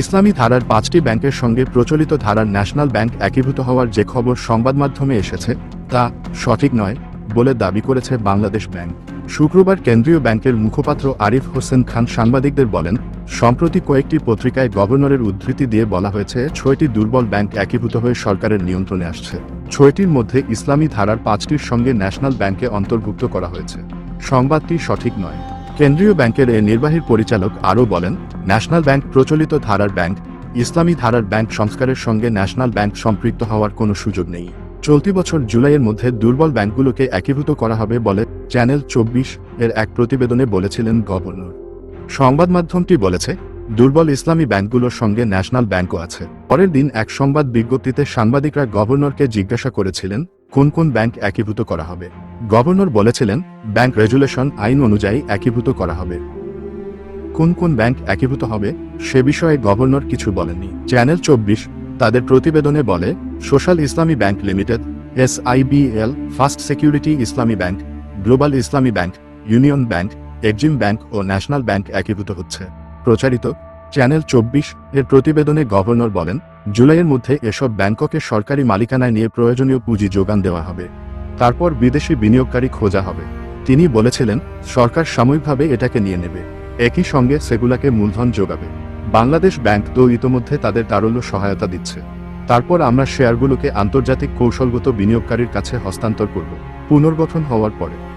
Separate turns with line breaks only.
ইসলামী ধারার পাঁচটি ব্যাংকের সঙ্গে প্রচলিত ধারার ন্যাশনাল ব্যাংক একীভূত হওয়ার যে খবর সংবাদ মাধ্যমে এসেছে, তা সঠিক নয় বলে দাবি করেছে বাংলাদেশ ব্যাংক। শুক্রবার কেন্দ্রীয় ব্যাংকের মুখপাত্র আরিফ হোসেন খান সাংবাদিকদের বলেন, সম্প্রতি কয়েকটি পত্রিকায় গভর্নরের উদ্ধৃতি দিয়ে বলা হয়েছে, ছয়টি দুর্বল ব্যাংক একীভূত হয়ে সরকারের নিয়ন্ত্রণে আসছে। ছয়টির মধ্যে ইসলামী ধারার পাঁচটির সঙ্গে ন্যাশনাল ব্যাংকে অন্তর্ভুক্ত করা হয়েছে। সংবাদটি সঠিক নয়। কেন্দ্রীয় ব্যাংকের এ নির্বাহীর পরিচালক আরও বলেন, ন্যাশনাল ব্যাংক প্রচলিত ধারার ব্যাংক, ইসলামী ধারার ব্যাংক সংস্কারের সঙ্গে ন্যাশনাল ব্যাংক সম্পৃক্ত হওয়ার কোনো সুযোগ নেই। চলতি বছর জুলাইয়ের মধ্যে দুর্বল ব্যাংকগুলোকে একীভূত করা হবে বলে চ্যানেল চব্বিশ এর এক প্রতিবেদনে বলেছিলেন গভর্নর। সংবাদ মাধ্যমটি বলেছে, দুর্বল ইসলামী ব্যাংকগুলোর সঙ্গে ন্যাশনাল ব্যাংকও আছে। পরের দিন এক সংবাদ বিজ্ঞপ্তিতে সাংবাদিকরা গভর্নরকে জিজ্ঞাসা করেছিলেন কোন কোন ব্যাংক একীভূত করা হবে। গভর্নর বলেছিলেন, ব্যাংক রেজুলেশন আইন অনুযায়ী একীভূত করা হবে। কোন কোন ব্যাংক একীভূত হবে, সে বিষয়ে গভর্নর কিছু বলেননি। চ্যানেল চব্বিশ তাদের প্রতিবেদনে বলে, social Islami bank limited S SIBL first security Islami bank, global Islami bank, union bank, Exim bank ও ন্যাশনাল ব্যাংক একীভূত হচ্ছে। প্রচারিত চ্যানেল চব্বিশ এর প্রতিবেদনে গভর্নর বলেন, জুলাইয়ের মধ্যে এসব ব্যাংককে সরকারি মালিকানায় নিয়ে প্রয়োজনীয় পুঁজি যোগান দেওয়া হবে। তারপর বিদেশি বিনিয়োগকারী খোঁজা হবে। তিনি বলেছিলেন, সরকার সাময়িকভাবে এটাকে নিয়ে নেবে। একই সঙ্গে সেগুলাকে মূলধন যোগাবে। বাংলাদেশ ব্যাংক তো ইতোমধ্যে তাদের তারল্য সহায়তা দিচ্ছে। তারপর আমরা শেয়ারগুলোকে আন্তর্জাতিক কৌশলগত বিনিয়োগকারীর কাছে হস্তান্তর করব। পুনর্গঠন হওয়ার পরে।